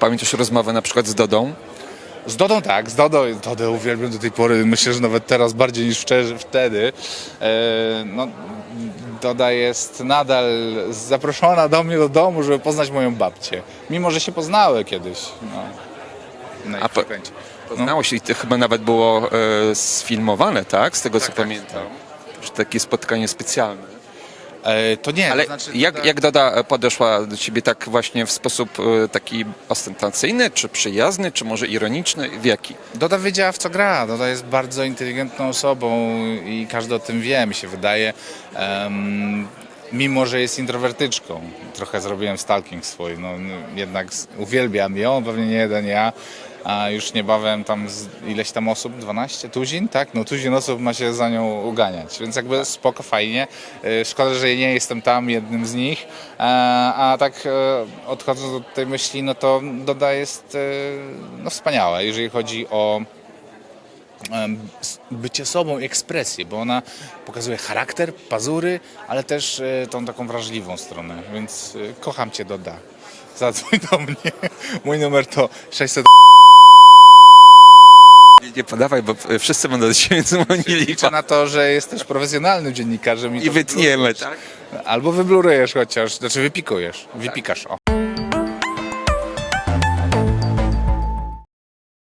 pamiętasz rozmowę na przykład z Dodą? Z Dodą tak, z Dodą, Dodę uwielbiam do tej pory, myślę, że nawet teraz bardziej niż wtedy. E, no, Doda jest nadal zaproszona do mnie do domu, żeby poznać moją babcię. Mimo, że się poznały kiedyś. No, na A ich po-. Poznało się i to chyba nawet było e, sfilmowane, tak? Z tego co tak, pamiętam. Że takie spotkanie specjalne. E, to nie, Ale to znaczy, jak, Doda- jak Doda podeszła do ciebie tak właśnie w sposób e, taki ostentacyjny, czy przyjazny, czy może ironiczny? W jaki? Doda wiedziała w co gra. Doda jest bardzo inteligentną osobą i każdy o tym wie, mi się wydaje. Mimo, że jest introwertyczką. Trochę zrobiłem stalking swój. No, jednak uwielbiam ją, pewnie nie jeden ja. A już niebawem tam ileś tam osób, 12, tuzin, tak? No tuzin osób ma się za nią uganiać, więc jakby spoko, fajnie. E, Szkoda, że nie jestem tam jednym z nich. E, A tak e, odchodząc od tej myśli, no to Doda jest e, no, wspaniała, jeżeli chodzi o bycie sobą, ekspresję, bo ona pokazuje charakter, pazury, ale też e, tą taką wrażliwą stronę, więc e, kocham Cię, Doda. Zadzwoń do mnie. Mój numer to 600. Nie, nie podawaj, bo e, wszyscy będą do ciebie dzwonili. Liczę na to, że jesteś profesjonalnym dziennikarzem i, I wytniemy, tak? Albo wyblurujesz chociaż, znaczy wypikujesz, wypikasz, o.